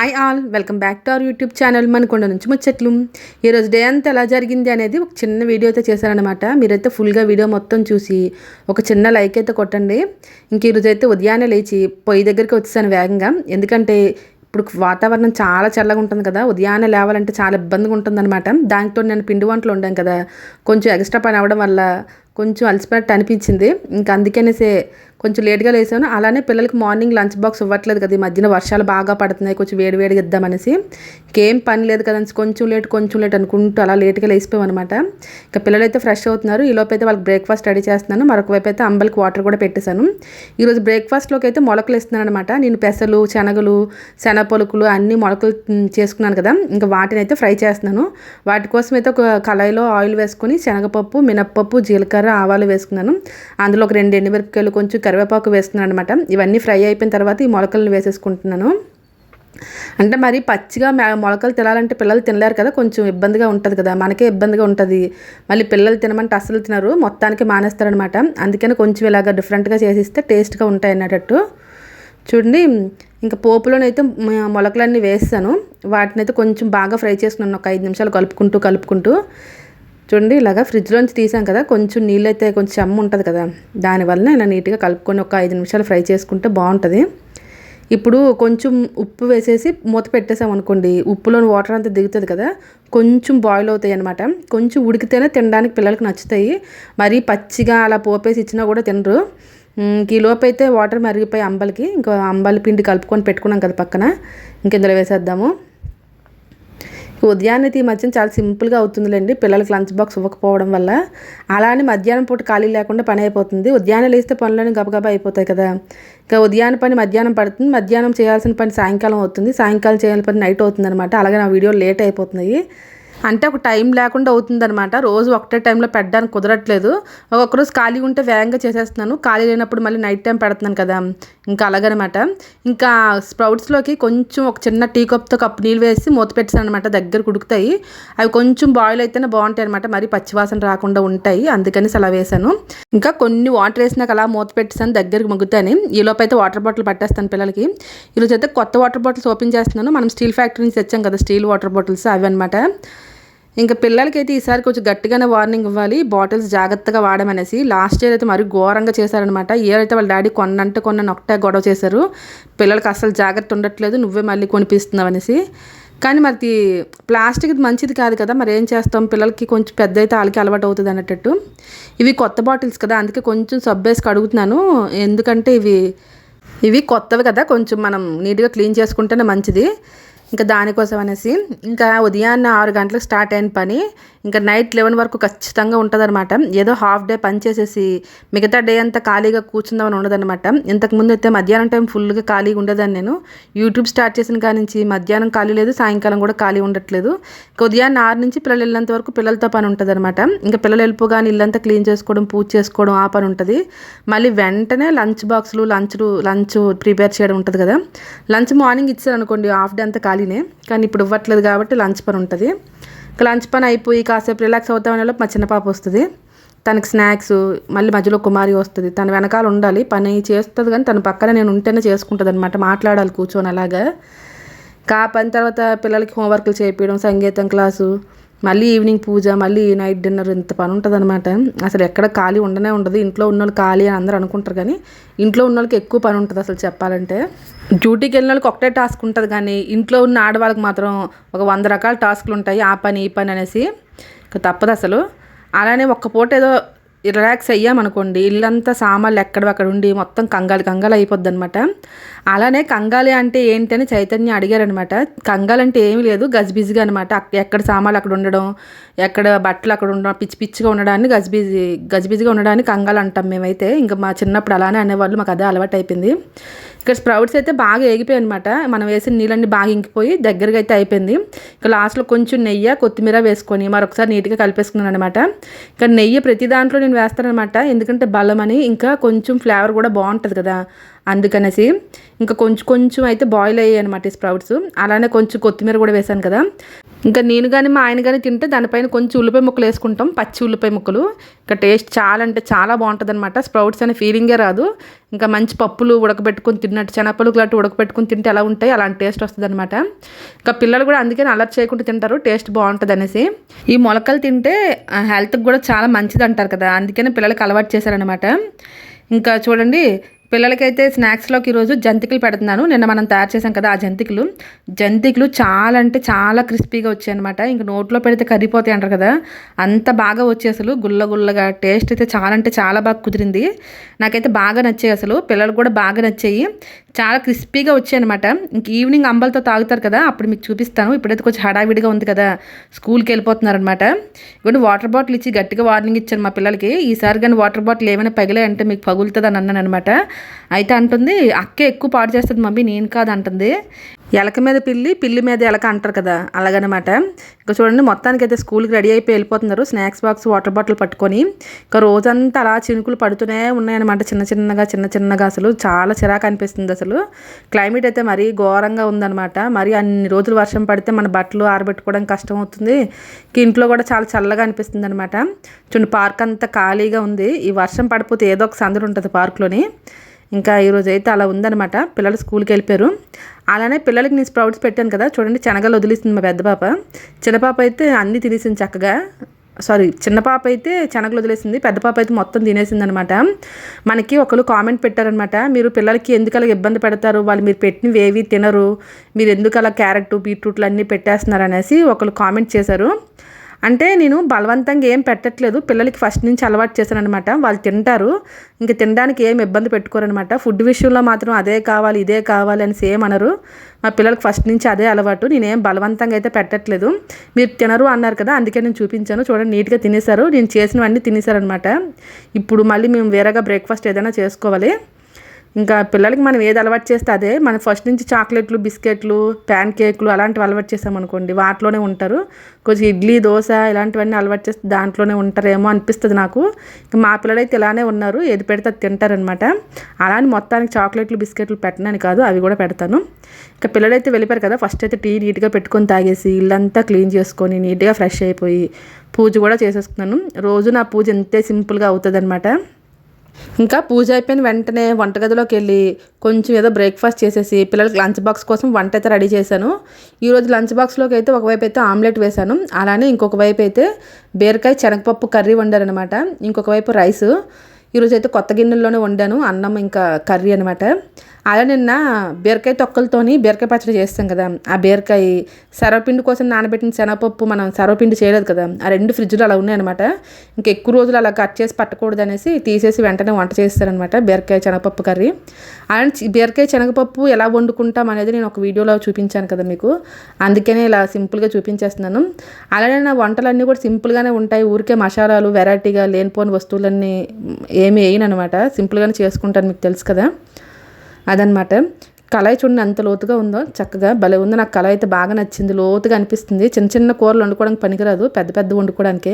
Hi all welcome back to our YouTube channel Manakonda నుంచి ముచ్చట్లు ఈరోజు డే అంతా ఎలా జరిగింది అనేది ఒక చిన్న వీడియో అయితే చేశారనమాట మీరైతే ఫుల్గా వీడియో మొత్తం చూసి ఒక చిన్న లైక్ అయితే కొట్టండి. ఇంక ఈరోజు అయితే ఉదయాన్నే లేచి పొయ్యి దగ్గరికి వచ్చేసాను వేగంగా. ఎందుకంటే ఇప్పుడు వాతావరణం చాలా చల్లగా ఉంటుంది కదా ఉదయాన్నే లేవాలంటే చాలా ఇబ్బందిగా ఉంటుందన్నమాట. దాంతో నేను పిండి వంటలు ఉండాను కదా. కొంచెం ఎక్స్ట్రా పని అవ్వడం వల్ల కొంచెం అలసిపోయినట్టు అనిపించింది. ఇంకా అందుకనేసే కొంచెం లేట్గా లేసాను అలానే పిల్లలకి మార్నింగ్ లంచ్ బాక్స్ ఇవ్వట్లేదు కదా ఈ మధ్యన. వర్షాలు బాగా పడుతున్నాయి. కొంచెం వేడి వేడిగా ఇద్దామనేసి. ఇంకేం పని లేదు కదా కొంచెం లేట్ కొంచెం లేట్ అనుకుంటూ అలా లేట్గా లేసిపోయాం అనమాట ఇంకా పిల్లలు అయితే ఫ్రెష్ అవుతున్నారు. ఈ లోపు అయితే వాళ్ళకి బ్రేక్ఫాస్ట్ రెడీ చేస్తున్నాను. మరొక వైపు అయితే అంబలికి వాటర్ కూడా పెట్టేశాను. ఈరోజు బ్రేక్ఫాస్ట్లోకి అయితే మొలకలు ఇస్తున్నాను అనమాట నేను పెసలు శనగలు శనగపలుకులు అన్ని మొలకలు చేసుకున్నాను కదా. ఇంకా వాటిని అయితే ఫ్రై చేస్తున్నాను. వాటి కోసం అయితే ఒక కళాయిలో ఆయిల్ వేసుకొని శనగపప్పు మినప్పప్పు జీలకర్ర ఆవాలు వేసుకున్నాను. అందులో ఒక రెండు ఎండుమిరపకాయలు కొంచెం కరివేపాకు వేసుకున్నాను అనమాట ఇవన్నీ ఫ్రై అయిపోయిన తర్వాత ఈ మొలకలను వేసేసుకుంటున్నాను. అంటే మరి పచ్చిగా మొలకలు తినాలంటే పిల్లలు తినలేరు కదా కొంచెం ఇబ్బందిగా ఉంటుంది కదా. మనకే ఇబ్బందిగా ఉంటుంది. మళ్ళీ పిల్లలు తినమంటే అస్సలు తినరు. మొత్తానికి మానేస్తారనమాట అందుకని కొంచెం ఇలాగ డిఫరెంట్గా చేసిస్తే టేస్ట్గా ఉంటాయి అన్నట్టు. చూడండి ఇంకా పోపులోనైతే మొలకలన్నీ వేస్తాను వాటిని అయితే కొంచెం బాగా ఫ్రై చేసుకున్నాను. ఒక ఐదు నిమిషాలు కలుపుకుంటూ కలుపుకుంటూ. చూడండి ఇలాగా ఫ్రిడ్జ్లోంచి తీసాం కదా కొంచెం నీళ్ళు అయితే కొంచెం చెమ్మ ఉంటుంది కదా దానివల్ల ఇలా నీట్గా కలుపుకొని ఒక ఐదు నిమిషాలు ఫ్రై చేసుకుంటే బాగుంటుంది. ఇప్పుడు కొంచెం ఉప్పు వేసేసి మూత పెట్టేసాం అనుకోండి ఉప్పులోని వాటర్ అంతా దిగుతుంది కదా కొంచెం బాయిల్ అవుతాయి అనమాట కొంచెం ఉడికితేనే తినడానికి పిల్లలకి నచ్చుతాయి. మరీ పచ్చిగా అలా పోపేసి ఇచ్చినా కూడా తినరు. ఈ లోపు అయితే వాటర్ మరిగిపోయి అంబలికి ఇంకా అంబలి పిండి కలుపుకొని పెట్టుకున్నాం కదా పక్కన ఇంకెందులో వేసేద్దాము. ఉదయాన్నే ఈ మధ్యన చాలా సింపుల్గా అవుతుందిలేండి. పిల్లలకి లంచ్ బాక్స్ ఇవ్వకపోవడం వల్ల. అలానే మధ్యాహ్నం పూట ఖాళీ లేకుండా పని అయిపోతుంది. ఉదయాన్నే లేస్తే పనులన్నీ గబగబా అయిపోతాయి కదా. ఇంకా ఉదయాన్న పని మధ్యాహ్నం పడుతుంది. మధ్యాహ్నం చేయాల్సిన పని సాయంకాలం అవుతుంది. సాయంకాలం చేయాల్సిన పని నైట్ అవుతుంది అనమాట అలాగే నా వీడియో లేట్ అయిపోతున్నాయి. అంటే ఒక టైం లేకుండా అవుతుందనమాట రోజు ఒకటే టైంలో పెట్టడానికి కుదరట్లేదు. ఒక్కొక్కరోజు ఖాళీ ఉంటే వేగంగా చేసేస్తున్నాను. ఖాళీ లేనప్పుడు మళ్ళీ నైట్ టైం పెడుతున్నాను కదా. ఇంకా అలాగనమాట. ఇంకా స్ప్రౌట్స్లోకి కొంచెం ఒక చిన్న టీ కప్తో కప్పు నీళ్ళు వేసి మూత పెట్టాను అనమాట దగ్గర కుడుకుతాయి. అవి కొంచెం బాయిల్ అయితేనే బాగుంటాయి అనమాట మరి పచ్చివాసన రాకుండా ఉంటాయి. అందుకని అలా వేసాను ఇంకా కొన్ని వాటర్ వేసినాక అలా మూత పెట్టేసాను. దగ్గరికి మగ్గుతాను ఈలోపు అయితే వాటర్ బాటిల్ పట్టేస్తాను పిల్లలకి. ఈరోజు అయితే కొత్త వాటర్ బాటిల్స్ ఓపెన్ చేస్తున్నాను. మనం స్టీల్ ఫ్యాక్టరీ నుంచి తెచ్చాం కదా. స్టీల్ వాటర్ బాటిల్స్ అవి అనమాట ఇంకా పిల్లలకైతే ఈసారి కొంచెం గట్టిగానే వార్నింగ్ ఇవ్వాలి. బాటిల్స్ జాగ్రత్తగా వాడమనేసి లాస్ట్ ఇయర్ అయితే మరి ఘోరంగా చేశారనమాట ఇయర్ అయితే వాళ్ళ డాడీ కొన్నంటే కొన్న ఒకటే గొడవ చేశారు. పిల్లలకి అసలు జాగ్రత్త ఉండట్లేదు నువ్వే మళ్ళీ కొనిపిస్తున్నావు అనేసి కానీ మరి ప్లాస్టిక్ మంచిది కాదు కదా మరి ఏం చేస్తాం? పిల్లలకి కొంచెం పెద్ద అయితే వాళ్ళకి అలవాటు అవుతుంది అన్నట్టు. ఇవి కొత్త బాటిల్స్ కదా అందుకే కొంచెం సబ్బేసి కడుగుతున్నాను ఎందుకంటే ఇవి ఇవి కొత్తవి కదా కొంచెం మనం నీట్గా క్లీన్ చేసుకుంటేనే మంచిది. ఇంకా దానికోసం అనేసి ఇంకా ఉదయాన్నే ఆరు గంటలకు స్టార్ట్ అయిన పని. ఇంకా నైట్ లెవెన్ వరకు ఖచ్చితంగా ఉంటుందన్నమాట. ఏదో హాఫ్ డే పని చేసేసి మిగతా డే అంతా ఖాళీగా కూర్చుందామని ఉండదన్నమాట. ఇంతకుముందు అయితే మధ్యాహ్నం టైం ఫుల్గా ఖాళీగా ఉండేదాన్ని నేను. యూట్యూబ్ స్టార్ట్ చేసిన కాడి నుంచి మధ్యాహ్నం ఖాళీ లేదు సాయంకాలం కూడా ఖాళీ ఉండట్లేదు. ఉదయాన్నే ఆరు నుంచి పిల్లలు వెళ్ళేంత వరకు పిల్లలతో పని ఉంటుంది అనమాట ఇంకా పిల్లలు వెళ్ళిపోగానే ఇల్లంతా క్లీన్ చేసుకోవడం పూజ చేసుకోవడం ఆ పని ఉంటుంది. మళ్ళీ వెంటనే లంచ్ బాక్సులు లంచ్లు లంచ్ ప్రిపేర్ చేయడం ఉంటుంది కదా. లంచ్ మార్నింగ్ ఇచ్చారు అనుకోండి హాఫ్ డే అంతా ఖాళీనే. కానీ ఇప్పుడు ఇవ్వట్లేదు కాబట్టి లంచ్ పని ఉంటుంది. లంచ్ పని అయిపోయి కాసేపు రిలాక్స్ అవుతామనే మా చిన్న పాప వస్తుంది. తనకి స్నాక్స్ మళ్ళీ మధ్యలో కుమారి వస్తుంది. తన వెనకాల ఉండాలి పని చేస్తుంది కానీ తన పక్కన నేను ఉంటేనే చేసుకుంటుంది అనమాట మాట్లాడాలి కూర్చొని అలాగా. కా పని తర్వాత పిల్లలకి హోంవర్క్లు చేయించడం సంగీతం క్లాసు మళ్ళీ ఈవినింగ్ పూజ మళ్ళీ నైట్ డిన్నర్ ఇంత పని ఉంటుంది అనమాట అసలు ఎక్కడ ఖాళీ ఉండనే ఉండదు. ఇంట్లో ఉన్న వాళ్ళు ఖాళీ అని అందరూ అనుకుంటారు కానీ ఇంట్లో ఉన్న వాళ్ళకి ఎక్కువ పని ఉంటుంది అసలు చెప్పాలంటే. డ్యూటీకి వెళ్ళిన వాళ్ళకి ఒకటే టాస్క్ ఉంటుంది కానీ ఇంట్లో ఉన్న ఆడవాళ్ళకి మాత్రం ఒక వంద రకాల టాస్క్లు ఉంటాయి. ఆ పని ఈ పని అనేసి. తప్పదు అసలు. అలానే ఒక్క పూట ఏదో రిలాక్స్ అయ్యామనుకోండి ఇల్లంతా సామాన్లు ఎక్కడక్కడ ఉండి మొత్తం కంగాలి కంగాలి అయిపోద్ది అనమాట అలానే కంగాలి అంటే ఏంటని చైతన్య అడిగారనమాట కంగాలంటే ఏమీ లేదు గజిబిజిగా అనమాట ఎక్కడ సామాన్లు అక్కడ ఉండడం ఎక్కడ బట్టలు అక్కడ ఉండడం పిచ్చి పిచ్చిగా ఉండడాన్ని గజిబిజి గజిబిజిగా ఉండడానికి కంగాలు అంటాం మేమైతే. ఇంకా మా చిన్నప్పుడు అలానే అనేవాళ్ళు మాకు అదే అలవాటు అయిపోయింది. ఇక్కడ స్ప్రౌట్స్ అయితే బాగా ఏగిపోయాయి అనమాట మనం వేసిన నీళ్ళన్నీ బాగా ఇంకిపోయి దగ్గరగా అయితే అయిపోయింది. ఇంకా లాస్ట్లో కొంచెం నెయ్యి కొత్తిమీర వేసుకొని మరొకసారి నీట్గా కలిపేసుకున్నాను అనమాట ఇంకా నెయ్యి ప్రతి దాంట్లో నేను వేస్తానమాట ఎందుకంటే బలం అని ఇంకా కొంచెం ఫ్లేవర్ కూడా బాగుంటుంది కదా అందుకనేసి. ఇంకా కొంచెం కొంచెం అయితే బాయిల్ అయ్యాయి అనమాట ఈ స్ప్రౌట్స్. అలానే కొంచెం కొత్తిమీర కూడా వేసాను కదా. ఇంకా నేను కానీ మా ఆయన కానీ తింటే దానిపైన కొంచెం ఉల్లిపాయ ముక్కలు వేసుకుంటాం పచ్చి ఉల్లిపాయ ముక్కలు. ఇంకా టేస్ట్ చాలా అంటే చాలా బాగుంటుంది అనమాట స్ప్రౌట్స్ అనే ఫీలింగే రాదు. ఇంకా మంచి పప్పులు ఉడకబెట్టుకుని తిన్నట్టు శనగపలు లాంటి ఉడకబెట్టుకుని తింటే ఎలా ఉంటాయి అలాంటి టేస్ట్ వస్తుంది అనమాట ఇంకా పిల్లలు కూడా అందుకని అలర్ట్ చేయకుండా తింటారు టేస్ట్ బాగుంటుంది అనేసి ఈ మొలకలు తింటే హెల్త్కి కూడా చాలా మంచిది అంటారు కదా అందుకని పిల్లలకి అలవాటు చేశారనమాట ఇంకా చూడండి పిల్లలకైతే స్నాక్స్లోకి ఈరోజు జంతికలు పెడుతున్నాను. నిన్న మనం తయారు చేసాం కదా ఆ జంతికలు. జంతికలు చాలా అంటే చాలా క్రిస్పీగా వచ్చాయి అనమాట ఇంక నోట్లో పెడితే కరిగిపోతాయి అంటారు కదా. అంత బాగా వచ్చాయి అసలు. గుల్ల గుల్లగా టేస్ట్ అయితే చాలా అంటే చాలా బాగా కుదిరింది. నాకైతే బాగా నచ్చాయి అసలు. పిల్లలు కూడా బాగా నచ్చాయి. చాలా క్రిస్పీగా వచ్చాయనమాట ఇంక ఈవినింగ్ అంబలతో తాగుతారు కదా అప్పుడు మీకు చూపిస్తాను. ఇప్పుడైతే కొంచెం హడావిడిగా ఉంది కదా స్కూల్కి వెళ్ళిపోతున్నారనమాట ఇవన్నీ వాటర్ బాటిల్ ఇచ్చి గట్టిగా వార్నింగ్ ఇచ్చాను మా పిల్లలకి. ఈసారి కానీ వాటర్ బాటిల్ ఏమైనా పగిలాయంటే మీకు పగులుతుంది అని అన్నాను అనమాట అయితే అంటుంది అక్కే ఎక్కువ పాడు చేస్తుంది మమ్మీ నేను కాదు అంటుంది. ఎలక మీద పిల్లి పిల్లి మీద ఎలక అంటారు కదా అలాగనమాట. ఇంకా చూడండి మొత్తానికి అయితే స్కూల్కి రెడీ అయిపోయి వెళ్ళిపోతున్నారు. స్నాక్స్ బాక్స్ వాటర్ బాటిల్ పట్టుకొని ఇంకా రోజంతా అలా చినుకులు పడుతూనే ఉన్నాయన్నమాట. చిన్న చిన్నగా చిన్న చిన్నగా అసలు చాలా చిరాకు అనిపిస్తుంది అసలు. క్లైమేట్ అయితే మరీ ఘోరంగా ఉందన్నమాట. మరి అన్ని రోజులు వర్షం పడితే మన బట్టలు ఆరబెట్టుకోవడం కష్టం అవుతుంది. ఇంట్లో కూడా చాలా చల్లగా అనిపిస్తుంది అనమాట చూడండి పార్క్ అంతా ఖాళీగా ఉంది. ఈ వర్షం పడిపోతే ఏదో ఒక సందడి ఉంటుంది పార్క్లోని. ఇంకా ఈరోజు అయితే అలా ఉందనమాట పిల్లలు స్కూల్కి వెళ్ళిపోయారు. అలానే పిల్లలకి నేను స్ప్రౌట్స్ పెట్టాను కదా చూడండి శనగలు వదిలిస్తుంది మా పెద్ద పాప. చిన్న పాప అయితే అన్నీ తినేసింది చక్కగా. సారీ చిన్న పాప అయితే శనగలు వదిలేసింది పెద్ద పాప అయితే మొత్తం తినేసింది అనమాట మనకి ఒకరు కామెంట్ పెట్టారనమాట మీరు పిల్లలకి ఎందుకు అలా ఇబ్బంది పెడతారు? వాళ్ళు మీరు పెట్టినవి ఏవి తినరు? మీరు ఎందుకు అలా క్యారెట్ బీట్రూట్లు అన్నీ పెట్టేస్తున్నారు అనేసి ఒకరు కామెంట్ చేశారు. అంటే నేను బలవంతంగా ఏం పెట్టట్లేదు. పిల్లలకి ఫస్ట్ నుంచి అలవాటు చేశాను అనమాట వాళ్ళు తింటారు. ఇంకా తినడానికి ఏం ఇబ్బంది పెట్టుకోరనమాట ఫుడ్ విషయంలో మాత్రం అదే కావాలి ఇదే కావాలి అని సేమ్ అనరు. మా పిల్లలకి ఫస్ట్ నుంచి అదే అలవాటు. నేనేం బలవంతంగా అయితే పెట్టట్లేదు. మీరు తినరు అన్నారు కదా అందుకే నేను చూపించాను. చూడండి నీట్గా తినేశారు. నేను చేసినవన్నీ తినేశారనమాట ఇప్పుడు మళ్ళీ మేము వేరేగా బ్రేక్ఫాస్ట్ ఏదైనా చేసుకోవాలి. ఇంకా పిల్లలకి మనం ఏది అలవాటు చేస్తే అదే. మనం ఫస్ట్ నుంచి చాక్లెట్లు బిస్కెట్లు ప్యాన్ కేకులు అలాంటివి అలవాటు చేసామనుకోండి వాటిలోనే ఉంటారు. కొంచెం ఇడ్లీ దోశ ఇలాంటివన్నీ అలవాటు చేస్తే దాంట్లోనే ఉంటారేమో అనిపిస్తుంది నాకు. మా పిల్లలైతే ఇలానే ఉన్నారు ఏది పెడితే అది తింటారనమాట అలానే మొత్తానికి చాక్లెట్లు బిస్కెట్లు పెట్టనని కాదు అవి కూడా పెడతాను. ఇంకా పిల్లలైతే వెళ్ళిపోయారు కదా ఫస్ట్ అయితే టీ నీట్గా పెట్టుకొని తాగేసి ఇల్లంతా క్లీన్ చేసుకొని నీట్గా ఫ్రెష్ అయిపోయి పూజ కూడా చేసేసుకున్నాను. రోజు నా పూజ ఎంతే సింపుల్గా అవుతుంది అనమాట ఇంకా పూజ అయిపోయిన వెంటనే వంటగదిలోకి వెళ్ళి కొంచెం ఏదో బ్రేక్ఫాస్ట్ చేసేసి పిల్లలకి లంచ్ బాక్స్ కోసం వంట అయితే రెడీ చేశాను. ఈరోజు లంచ్ బాక్స్లోకి అయితే ఒకవైపు అయితే ఆమ్లెట్ వేశాను. అలానే ఇంకొక వైపు అయితే బీరకాయ శనగపప్పు కర్రీ వండారనమాట ఇంకొక వైపు రైస్. ఈరోజు అయితే కొత్త గిన్నెల్లోనే వండాను. అన్నం ఇంకా కర్రీ అనమాట అలా నిన్న బీరకాయ తొక్కలతోని బీరకాయ పచ్చడి చేస్తాం కదా. ఆ బీరకాయ సర్వపిండి కోసం నానబెట్టిన శనగపప్పు మనం సర్వపిండి చేయలేదు కదా. ఆ రెండు ఫ్రిడ్జ్లు అలా ఉన్నాయన్నమాట. ఇంకా ఎక్కువ రోజులు అలా కట్ చేసి పట్టకూడదు అనేసి తీసేసి వెంటనే వంట చేస్తారనమాట బీరకాయ శనగపప్పు కర్రీ. అలాంటి బీరకాయ శనగపప్పు ఎలా వండుకుంటాం అనేది నేను ఒక వీడియోలో చూపించాను కదా మీకు. అందుకనే ఇలా సింపుల్గా చూపించేస్తున్నాను. అలానే నా వంటలన్నీ కూడా సింపుల్గానే ఉంటాయి. ఊరికే మసాలాలు వెరైటీగా లేనిపోని వస్తువులన్నీ ఏమి వేయను అనమాట సింపుల్గానే చేసుకుంటాను మీకు తెలుసు కదా. అదనమాట కళాయి చూడండి అంత లోతుగా ఉందో చక్కగా భలే ఉంది. నాకు కళాయి అయితే బాగా నచ్చింది. లోతుగా అనిపిస్తుంది. చిన్న చిన్న కూరలు వండుకోవడానికి పనికిరాదు. పెద్ద పెద్ద వండుకోవడానికి.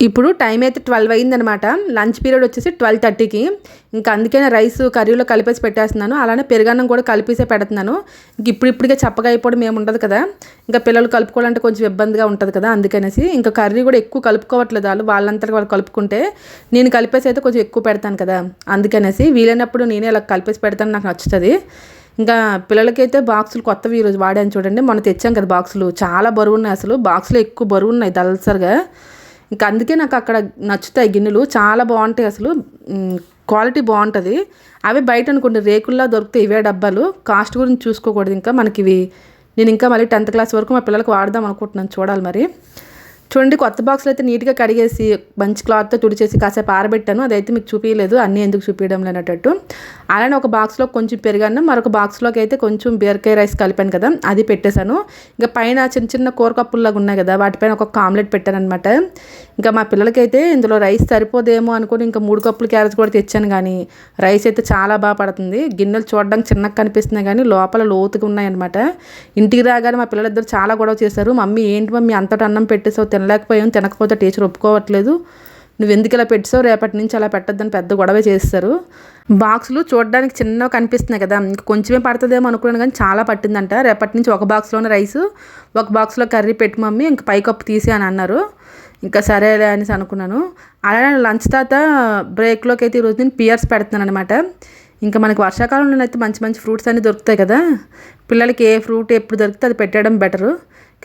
ఇప్పుడు టైం అయితే ట్వెల్వ్ అయిందనమాట లంచ్ పీరియడ్ వచ్చేసి ట్వెల్వ్ థర్టీకి ఇంకా అందుకనే రైస్ కర్రీలో కలిపేసి పెట్టేస్తున్నాను. అలానే పెరుగన్నం కూడా కలిపేసే పెడుతున్నాను. ఇంక ఇప్పుడు ఇప్పటికే చప్పగా అయిపోవడం ఏమి ఉండదు కదా. ఇంకా పిల్లలు కలుపుకోవాలంటే కొంచెం ఇబ్బందిగా ఉంటుంది కదా అందుకనేసి. ఇంకా కర్రీ కూడా ఎక్కువ కలుపుకోవట్లేదు వాళ్ళు. వాళ్ళంతా వాళ్ళు కలుపుకుంటే నేను కలిపేసి అయితే కొంచెం ఎక్కువ పెడతాను కదా. అందుకనేసి వీలైనప్పుడు నేనే ఇలా కలిపేసి పెడతాను. నాకు నచ్చుతుంది. ఇంకా పిల్లలకైతే బాక్సులు కొత్తవి ఈరోజు వాడాను చూడండి. మొన్న తెచ్చాం కదా బాక్సులు. చాలా బరువు ఉన్నాయి అసలు. బాక్సులు ఎక్కువ బరువు ఉన్నాయి దల్సరిగా. ఇంకా అందుకే నాకు అక్కడ నచ్చుతాయి గిన్నెలు. చాలా బాగుంటాయి అసలు. క్వాలిటీ బాగుంటుంది. అవి బయట అనుకోండి రేకుల్లా దొరుకుతాయి ఇవే డబ్బాలు. కాస్ట్ గురించి చూసుకోకూడదు ఇంకా. మనకి ఇవి నేను ఇంకా మళ్ళీ టెన్త్ క్లాస్ వరకు మా పిల్లలకు వాడదాం అనుకుంటున్నాను చూడాలి మరి. చూడండి కొత్త బాక్స్లో అయితే నీట్గా కడిగేసి మంచి క్లాత్తో తుడిచేసి కాసేపు ఆరబెట్టాను. అదైతే మీకు చూపించలేదు అన్నీ ఎందుకు చూపించడం లేనట్టు. అలానే ఒక బాక్స్లో కొంచెం పెరిగాను మరొక బాక్స్లోకి అయితే కొంచెం బీరకాయ రైస్ కలిపాను కదా అది పెట్టేశాను. ఇంకా పైన చిన్న చిన్న కూర కప్పుల్లాగా ఉన్నాయి కదా వాటిపైన ఒక ఆమ్లెట్ పెట్టాను అనమాట ఇంకా మా పిల్లలకైతే ఇందులో రైస్ సరిపోదేమో అనుకుని ఇంకా మూడు కప్పులు క్యారెట్స్ కూడా తెచ్చాను కానీ రైస్ అయితే చాలా బాగా పడుతుంది. గిన్నెలు చూడడానికి చిన్నగా కనిపిస్తున్నాయి కానీ లోపల లోతుగా ఉన్నాయన్నమాట. ఇంటికి రాగానే మా పిల్లలిద్దరు చాలా గొడవ చేశారు. మమ్మీ ఏంటి మమ్మీ అంతటా అన్నం పెట్టేసావు తినలేకపోయాం తినకపోతే టీచర్ ఒప్పుకోవట్లేదు. నువ్వు ఎందుకు ఇలా పెట్టావు? రేపటి నుంచి అలా పెట్టద్దని పెద్ద గొడవ చేస్తారు. బాక్సులు చూడడానికి చిన్నగా కనిపిస్తున్నాయి కదా. ఇంకా కొంచెమే పడుతుందేమో అనుకున్నాను కానీ చాలా పట్టిందంట. రేపటి నుంచి ఒక బాక్స్లోనే రైస్ ఒక బాక్స్లో కర్రీ పెట్టి మమ్మీ ఇంక పైకప్పు తీసి అని అన్నారు. ఇంకా సరేలే అనేసి అనుకున్నాను. అలానే లంచ్ తర్వాత బ్రేక్లోకి అయితే ఈరోజు నేను పియర్స్ పెడుతున్నాను అనమాట ఇంకా మనకి వర్షాకాలంలో అయితే మంచి మంచి ఫ్రూట్స్ అన్నీ దొరుకుతాయి కదా. పిల్లలకి ఏ ఫ్రూట్ ఎప్పుడు దొరికితే అది పెట్టడం బెటరు.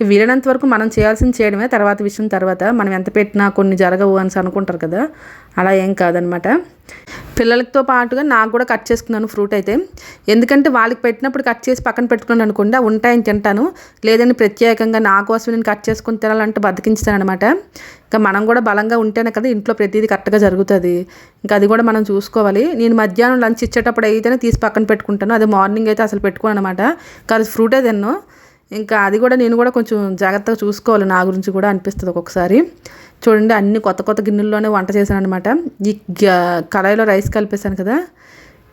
వీలైనంత వరకు మనం చేయాల్సింది చేయడమే. తర్వాత విషయం తర్వాత మనం ఎంత పెట్టినా కొన్ని జరగవు అని అనుకుంటారు కదా. అలా ఏం కాదనమాట. పిల్లలతో పాటుగా నాకు కూడా కట్ చేసుకున్నాను ఫ్రూట్ అయితే. ఎందుకంటే వాళ్ళకి పెట్టినప్పుడు కట్ చేసి పక్కన పెట్టుకున్నాను అనుకోండి ఉంటాయని తింటాను. లేదని ప్రత్యేకంగా నా కోసం నేను కట్ చేసుకుని తినాలంటే బతికించుతాను అనమాట. ఇంకా మనం కూడా బలంగా ఉంటేనే కదా ఇంట్లో ప్రతిదీ కరెక్ట్గా జరుగుతుంది. ఇంకా అది కూడా మనం చూసుకోవాలి. నేను మధ్యాహ్నం లంచ్ ఇచ్చేటప్పుడు అయితేనే తీసి పక్కన పెట్టుకుంటాను. అదే మార్నింగ్ అయితే అసలు పెట్టుకోను అనమాట. కాదు ఫ్రూటే తిన్నాను ఇంకా అది కూడా నేను కూడా కొంచెం జాగ్రత్తగా చూసుకోవాలి. నా గురించి కూడా అనిపిస్తుంది ఒక్కొక్కసారి. చూడండి అన్ని కొత్త కొత్త గిన్నెల్లోనే వంట చేశాను అనమాట ఈ కళాయిలో రైస్ కలిపేశాను కదా.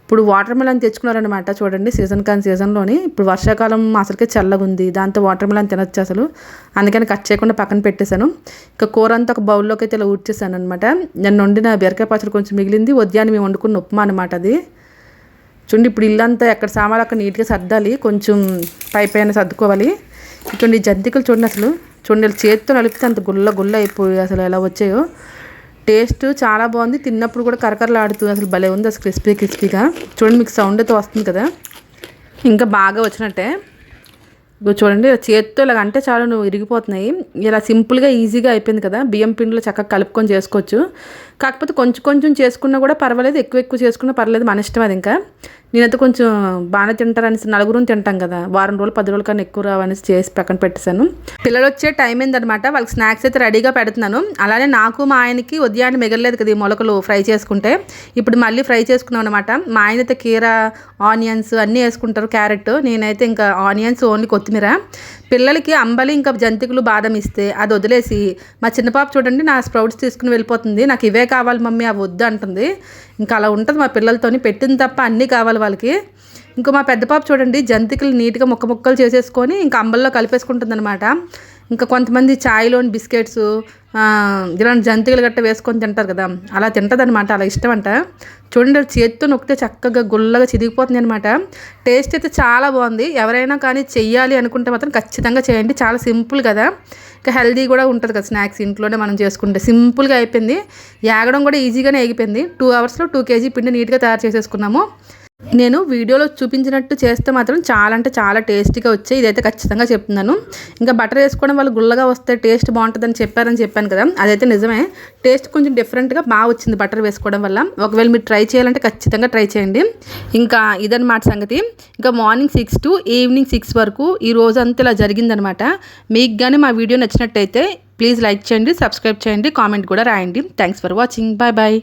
ఇప్పుడు వాటర్ మెలన్ తెచ్చుకున్నారనమాట చూడండి సీజన్ కాని సీజన్లోని. ఇప్పుడు వర్షాకాలం అసలుకే చల్లగా ఉంది దాంతో వాటర్ మెలన్ తినొచ్చు అసలు. అందుకని కట్ చేయకుండా పక్కన పెట్టేశాను. ఇంకా కూర అంతా ఒక బౌల్లోకి అయితే ఇలా ఊడ్చేసాను అనమాట నేను వండిన బీరకాయ పచ్చడి కొంచెం మిగిలింది. ఉదయాన్నే మేము వండుకున్న ఉప్మా అనమాట అది. చూడండి ఇప్పుడు ఇల్లంతా ఎక్కడ సామాన్లు అక్కడ నీట్గా సర్దాలి కొంచెం పై పైన సర్దుకోవాలి. చూడండి జంతికలు చూడండి అసలు. చూడండి చేతితో నలిపితే అంత గుల్ల గుల్ల అయిపోయి అసలు ఎలా వచ్చాయో. టేస్ట్ చాలా బాగుంది. తిన్నప్పుడు కూడా కరకరలాడుతూ అసలు భలే ఉంది అసలు క్రిస్పీ క్రిస్పీగా. చూడండి మీకు సౌండ్ అయితే వస్తుంది కదా. ఇంకా బాగా వచ్చినట్టే. చూడండి చేతితో ఇలాగ అంటే చాలా నువ్వు ఇరిగిపోతున్నాయి. ఇలా సింపుల్గా ఈజీగా అయిపోయింది కదా. బియ్యం పిండిలో చక్కగా కలుపుకొని చేసుకోవచ్చు. కాకపోతే కొంచెం కొంచెం చేసుకున్నా కూడా పర్వాలేదు ఎక్కువ ఎక్కువ చేసుకున్నా పర్వాలేదు మన ఇష్టం అది ఇంకా. నేనైతే కొంచెం బాగానే తింటారనేసి నలుగురు తింటాం కదా. వారం రోజులు పది రోజుల కన్నా ఎక్కువ రావనేసి చేసి పక్కన పెట్టేశాను. పిల్లలు వచ్చే టైం ఏందనమాట వాళ్ళకి స్నాక్స్ అయితే రెడీగా పెడుతున్నాను. అలానే నాకు మా ఆయనకి ఉదయాన్నే మిగలలేదు కదా ఈ మొలకలు ఫ్రై చేసుకుంటే. ఇప్పుడు మళ్ళీ ఫ్రై చేసుకున్నాం అనమాట మా ఆయన అయితే కీర ఆనియన్స్ అన్నీ వేసుకుంటారు క్యారెట్. నేనైతే ఇంకా ఆనియన్స్ ఓన్లీ కొత్తిమీర. పిల్లలకి అంబలి ఇంకా జంతికలు బాదం ఇస్తే అది వదిలేసి మా చిన్న పాప చూడండి నా స్ప్రౌట్స్ తీసుకుని వెళ్ళిపోతుంది నాకు ఇవే కావాలి మమ్మీ అవి వద్దు అంటుంది. ఇంకా అలా ఉంటుంది మా పిల్లలతోని పెట్టింది తప్ప అన్నీ కావాలి వాళ్ళకి. ఇంకో మా పెద్ద పాప చూడండి జంతికలు నీట్గా ముక్క ముక్కలు చేసేసుకొని ఇంకా అంబల్లో కలిపేసుకుంటుంది అనమాట ఇంకా కొంతమంది ఛాయ్లోని బిస్కెట్స్ ఇలాంటి జంతికలు గట్ట వేసుకొని తింటారు కదా. అలా తింటదనమాట అలా ఇష్టం అంట చూడండి చేత్తో నొక్కితే చక్కగా గుల్లగా చిదిగిపోతుంది అనమాట టేస్ట్ అయితే చాలా బాగుంది. ఎవరైనా కానీ చెయ్యాలి అనుకుంటే మాత్రం ఖచ్చితంగా చేయండి. చాలా సింపుల్ కదా. ఇంకా హెల్దీ కూడా ఉంటుంది కదా స్నాక్స్ ఇంట్లోనే మనం చేసుకుంటే. సింపుల్గా అయిపోయింది. ఏగడం కూడా ఈజీగానే అయిపోయింది టూ అవర్స్లో టూ కేజీ పిండి నీట్గా తయారు చేసేసుకున్నాము. నేను వీడియోలో చూపించినట్టు చేస్తే మాత్రం చాలా అంటే చాలా టేస్టీగా వచ్చాయి. ఇదైతే ఖచ్చితంగా చెప్తున్నాను. ఇంకా బటర్ వేసుకోవడం వల్ల గుల్లగా వస్తే టేస్ట్ బాగుంటుందని చెప్పారని చెప్పాను కదా. అదైతే నిజమే. టేస్ట్ కొంచెం డిఫరెంట్గా బాగా వచ్చింది బటర్ వేసుకోవడం వల్ల. ఒకవేళ మీరు ట్రై చేయాలంటే ఖచ్చితంగా ట్రై చేయండి. ఇంకా ఇదనమాట సంగతి. ఇంకా morning six to evening six వరకు ఈ రోజు అంతా ఇలా జరిగిందనమాట మీకు కానీ మా వీడియో నచ్చినట్టయితే ప్లీజ్ లైక్ చేయండి సబ్స్క్రైబ్ చేయండి కామెంట్ కూడా రాయండి. Thanks for watching. Bye bye.